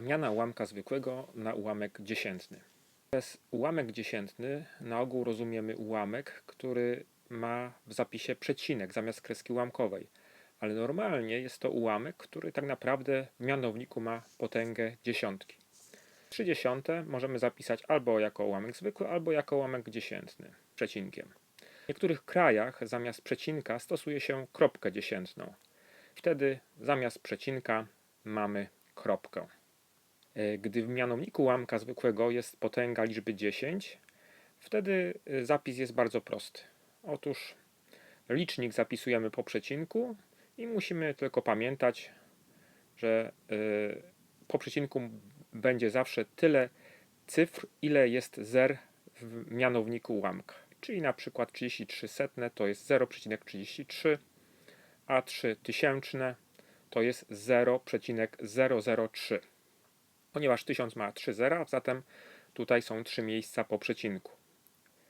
Zmiana ułamka zwykłego na ułamek dziesiętny. Przez ułamek dziesiętny na ogół rozumiemy ułamek, który ma w zapisie przecinek zamiast kreski ułamkowej, ale normalnie jest to ułamek, który tak naprawdę w mianowniku ma potęgę dziesiątki. Trzy dziesiąte możemy zapisać albo jako ułamek zwykły, albo jako ułamek dziesiętny przecinkiem. W niektórych krajach zamiast przecinka stosuje się kropkę dziesiętną. Wtedy zamiast przecinka mamy kropkę. E, Gdy w mianowniku ułamka zwykłego jest potęga liczby 10, wtedy e, zapis jest bardzo prosty. Otóż licznik zapisujemy po przecinku i musimy tylko pamiętać, że e, po przecinku będzie zawsze tyle cyfr, ile jest zer w mianowniku ułamka. Czyli na przykład 33 setne to jest 0,33, a 3 tysięczne to jest 0,003. Ponieważ 1000 ma 3 zera, zatem tutaj są 3 miejsca po przecinku.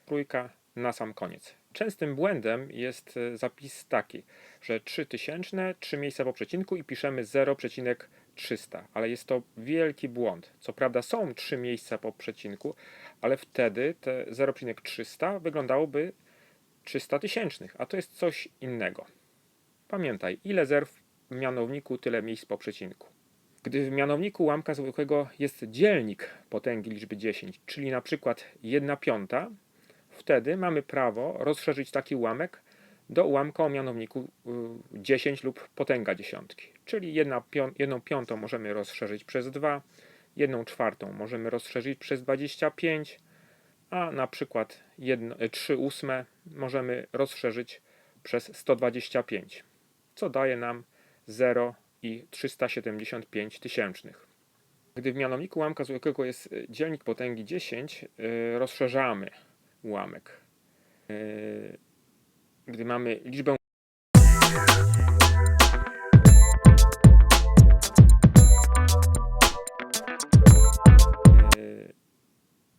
Trójka na sam koniec. Częstym błędem jest e, zapis taki, że 3000, 3 miejsca po przecinku i piszemy 0,300, ale jest to wielki błąd. Co prawda są 3 miejsca po przecinku, ale wtedy te 0,300 wyglądałoby 300 tysięcznych, a to jest coś innego. Pamiętaj, ile zer w mianowniku, tyle miejsc po przecinku. Gdy w mianowniku ułamka zwykłego jest dzielnik potęgi liczby 10, czyli na przykład 1 piąta, wtedy mamy prawo rozszerzyć taki ułamek do ułamka o mianowniku y, 10 lub potęga dziesiątki. Czyli 1 piątą możemy rozszerzyć przez 2, 1 czwartą możemy rozszerzyć przez 25, a na przykład 1, 3 ósme możemy rozszerzyć przez 125, co daje nam 0 i 375 tysięcznych. Gdy w mianowniku ułamka zwykłego jest y, dzielnik potęgi 10, y, rozszerzamy ułamek. Y, Gdy mamy liczbę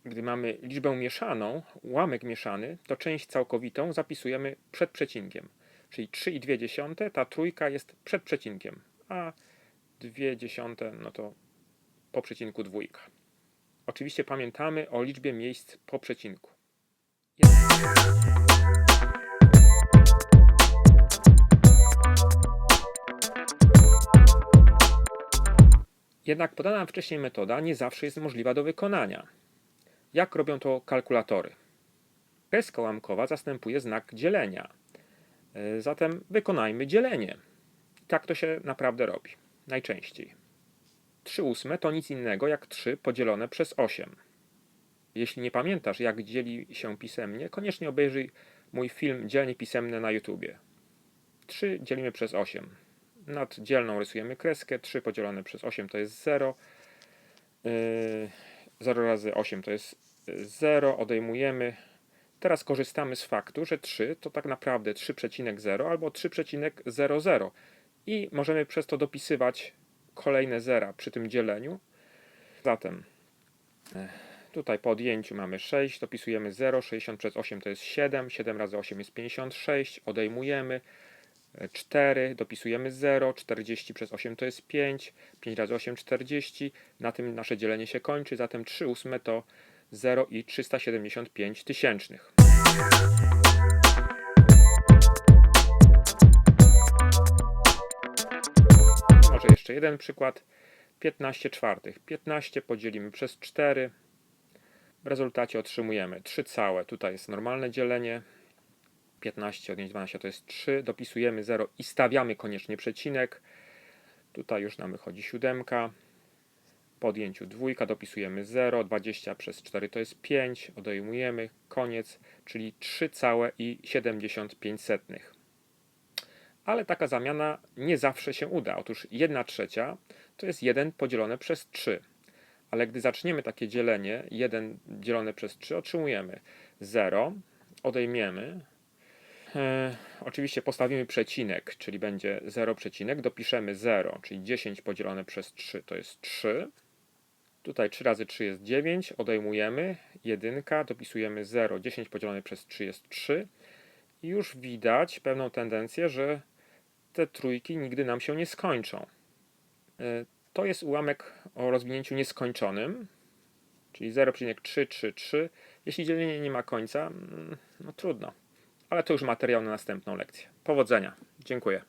Gdy mamy liczbę mieszaną, ułamek mieszany, to część całkowitą zapisujemy przed przecinkiem. Czyli 3,2 ta trójka jest przed przecinkiem, a 2 dziesiąte no to po przecinku dwójka. Oczywiście pamiętamy o liczbie miejsc po przecinku. Jednak podana wcześniej metoda nie zawsze jest możliwa do wykonania. Jak robią to kalkulatory? Kreska ułamkowa zastępuje znak dzielenia. Zatem wykonajmy dzielenie. Tak to się naprawdę robi. Najczęściej. 3 ósme to nic innego jak 3 podzielone przez 8. Jeśli nie pamiętasz, jak dzieli się pisemnie, koniecznie obejrzyj mój film Dzielnie pisemne na YouTubie. 3 dzielimy przez 8. Nad dzielną rysujemy kreskę. 3 podzielone przez 8 to jest 0. Yy, 0 razy 8 to jest 0. Odejmujemy. Teraz korzystamy z faktu, że 3 to tak naprawdę 3,0 albo 3,00 i możemy przez to dopisywać kolejne zera przy tym dzieleniu. Zatem e, tutaj po odjęciu mamy 6, dopisujemy 0, 60 przez 8 to jest 7, 7 razy 8 jest 56, odejmujemy 4, dopisujemy 0, 40 przez 8 to jest 5, 5 razy 8 40, na tym nasze dzielenie się kończy, zatem 3 ósme to 0 i 375 tysięcznych. Jeden przykład. 15 czwartych. 15 podzielimy przez 4. W rezultacie otrzymujemy 3 całe. Tutaj jest normalne dzielenie. 15 odjąć 12 to jest 3. Dopisujemy 0 i stawiamy koniecznie przecinek. Tutaj już nam wychodzi siódemka. Po odjęciu dwójka dopisujemy 0. 20 przez 4 to jest 5. Odejmujemy. Koniec, czyli 3 całe i 75 setnych ale taka zamiana nie zawsze się uda. Otóż 1 trzecia to jest 1 podzielone przez 3. Ale gdy zaczniemy takie dzielenie, 1 dzielone przez 3, otrzymujemy 0, odejmiemy. E, oczywiście postawimy przecinek, czyli będzie 0 przecinek, dopiszemy 0, czyli 10 podzielone przez 3 to jest 3. Tutaj 3 razy 3 jest 9, odejmujemy, 1, dopisujemy 0, 10 podzielone przez 3 jest 3. I już widać pewną tendencję, że te trójki nigdy nam się nie skończą. E, To jest ułamek o rozwinięciu nieskończonym, czyli 0,333. Jeśli dzielenie nie ma końca, mm, no trudno. Ale to już materiał na następną lekcję. Powodzenia. Dziękuję.